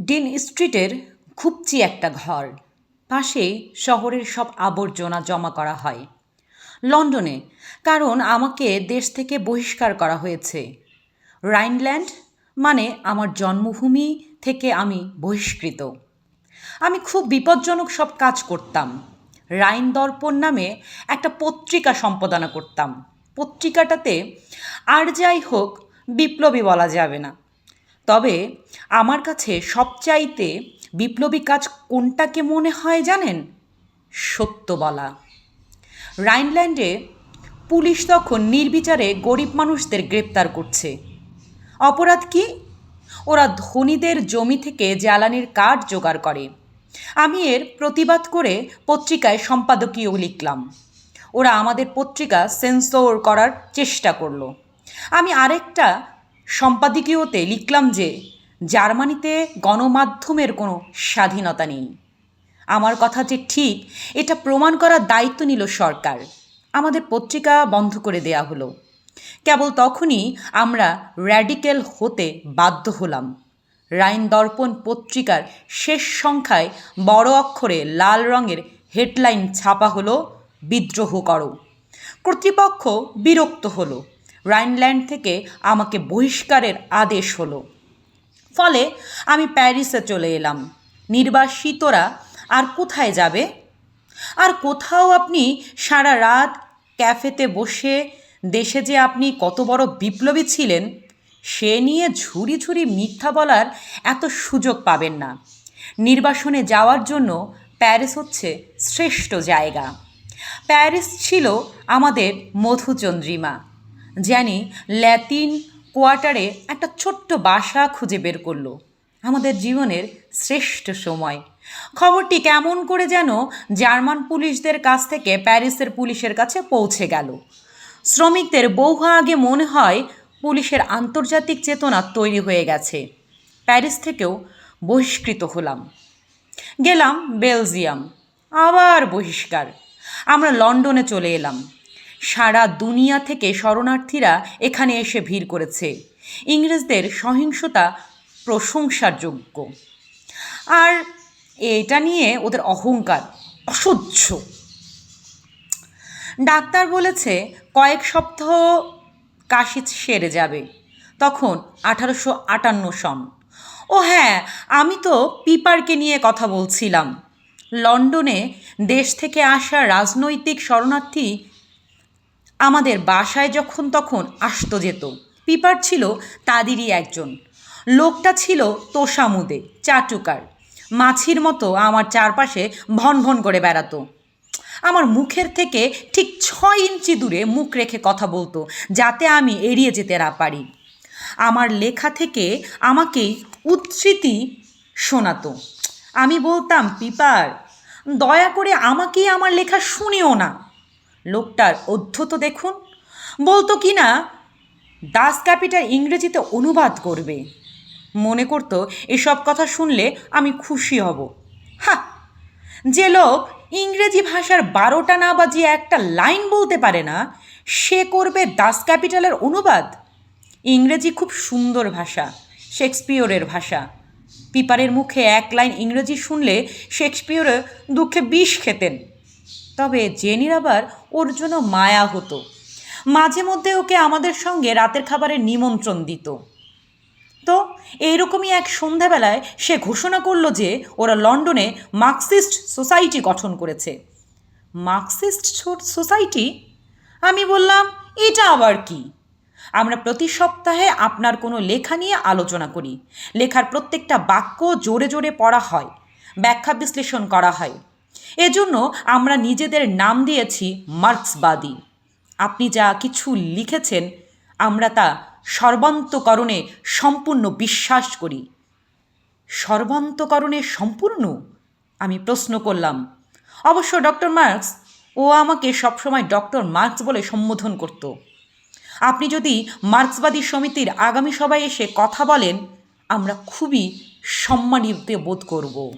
Dean স্ট্রিটের খুবচি একটা ঘর। পাশে শহরের সব আবর্জনা জমা করা হয়। লন্ডনে, কারণ আমাকে দেশ থেকে বহিষ্কার করা হয়েছে। রাইনল্যান্ড মানে আমার জন্মভূমি থেকে আমি বহিষ্কৃত। আমি খুব বিপজ্জনক সব কাজ করতাম। রাইন দর্পণ নামে একটা পত্রিকা সম্পাদনা করতাম। পত্রিকাটাতে আর যাই হোক, বিপ্লবী বলা যাবে না। তবে আমার কাছে সবচাইতে বিপ্লবী কাজ কোনটাকে মনে হয় জানেন? সত্য বলা। রাইনল্যান্ডে পুলিশ তখন নির্বিচারে গরিব মানুষদের গ্রেপ্তার করছে। অপরাধ কি? ওরা ধনীদের জমি থেকে জ্বালানির কাঠ জোগাড় করে। আমি এর প্রতিবাদ করে পত্রিকায় সম্পাদকীয় লিখলাম। ওরা আমাদের পত্রিকা সেন্সর করার চেষ্টা করল। আমি আরেকটা সম্পাদকীয়তে লিখলাম যে, জার্মানিতে গণমাধ্যমের কোনো স্বাধীনতা নেই। আমার কথা যে ঠিক, এটা প্রমাণ করার দায়িত্ব নিল সরকার। আমাদের পত্রিকা বন্ধ করে দেয়া হলো। কেবল তখনই আমরা র্যাডিক্যাল হতে বাধ্য হলাম। রাইন দর্পণ পত্রিকার শেষ সংখ্যায় বড় অক্ষরে লাল রঙের হেডলাইন ছাপা হলো, বিদ্রোহ করো। কর্তৃপক্ষ বিরক্ত হলো। রাইনল্যান্ড থেকে আমাকে বহিষ্কারের আদেশ হলো। ফলে আমি প্যারিসে চলে এলাম। নির্বাসিতরা, আর কোথায় যাবে? আর কোথাও আপনি সারা রাত ক্যাফেতে বসে দেশে যে আপনি কত বড় বিপ্লবী ছিলেন, সে নিয়ে ঝুড়ি ঝুড়ি মিথ্যা বলার এত সুযোগ পাবেন না। নির্বাসনে যাওয়ার জন্য প্যারিস হচ্ছে শ্রেষ্ঠ জায়গা। প্যারিস ছিল আমাদের মধুচন্দ্রিমা। জানি ল্যাতিন কোয়ার্টারে একটা ছোট্ট বাসা খুঁজে বের করল। আমাদের জীবনের শ্রেষ্ঠ সময়। খবরটি কেমন করে যেন জার্মান পুলিশদের কাছ থেকে প্যারিসের পুলিশের কাছে পৌঁছে গেল। শ্রমিকদের বহু আগে মনে হয় পুলিশের আন্তর্জাতিক চেতনা তৈরি হয়ে গেছে। প্যারিস থেকেও বহিষ্কৃত হলাম। গেলাম বেলজিয়াম। আবার বহিষ্কার। আমরা লন্ডনে চলে এলাম। সারা দুনিয়া থেকে শরণার্থীরা এখানে এসে ভিড় করেছে। ইংরেজদের সহিংসতা প্রশংসার যোগ্য আর এটা নিয়ে ওদের অহংকার অসহ্য। ডাক্তার বলেছে, কয়েক সপ্তাহ কাশি সেরে যাবে। তখন আঠারোশো আটান্ন সন। ও হ্যাঁ আমি তো পিপারকে নিয়ে কথা বলছিলাম। লন্ডনে দেশ থেকে আসা রাজনৈতিক শরণার্থী আমাদের বাসায় যখন তখন আসতো যেত। পিপার ছিল তাদেরই একজন। লোকটা ছিল তোষামুদে, চাটুকার। মাছির মতো আমার চারপাশে ভন ভন করে বেড়াতো। আমার মুখের থেকে ঠিক ছয় ইঞ্চি দূরে মুখ রেখে কথা বলতো, যাতে আমি এড়িয়ে যেতে না পারি। আমার লেখা থেকে আমাকেই উৎসৃতি শোনাতো। আমি বলতাম, পিপার, দয়া করে আমাকেই আমার লেখা শুনিও না। লোকটার অধ্যত দেখুন। বলতো কি না, দাস ক্যাপিটাল ইংরেজিতে অনুবাদ করবে। মনে করতো, এসব কথা শুনলে আমি খুশি হব। হা যে লোক ইংরেজি ভাষার বারোটা না বাজিয়ে একটা লাইন বলতে পারে না, সে করবে দাস ক্যাপিটালের অনুবাদ। ইংরেজি খুব সুন্দর ভাষা, শেক্সপিয়রের ভাষা। পিপারের মুখে এক লাইন ইংরেজি শুনলে শেক্সপিয়রে দুঃখে বিষ খেতেন। তবে জেনির আবার ওর জন্য মায়া হতো। মাঝে মধ্যে ওকে আমাদের সঙ্গে রাতের খাবারের নিমন্ত্রণ দিত। তো এইরকমই এক সন্ধ্যাবেলায় সে ঘোষণা করল যে ওরা লন্ডনে মার্কসিস্ট সোসাইটি গঠন করেছে। Marxist society? আমি বললাম, এটা আবার কি? আমরা প্রতি সপ্তাহে আপনার কোনো লেখা নিয়ে আলোচনা করি। লেখার প্রত্যেকটা বাক্য জোরে জোরে পড়া হয়। ব্যাখ্যা বিশ্লেষণ করা হয়। এজন্য আমরা নিজেদের নাম দিয়েছি মার্ক্সবাদী। আপনি যা কিছু লিখেছেন, আমরা তা সর্বান্তকরণে সম্পূর্ণ বিশ্বাস করি। সর্বান্তকরণে সম্পূর্ণ? আমি প্রশ্ন করলাম। অবশ্য ডক্টর মার্কস, ও আমাকে সবসময় ডক্টর মার্কস বলে সম্বোধন করত। আপনি যদি মার্ক্সবাদী সমিতির আগামী সভায় এসে কথা বলেন, আমরা খুবই সম্মানিত বোধ করব।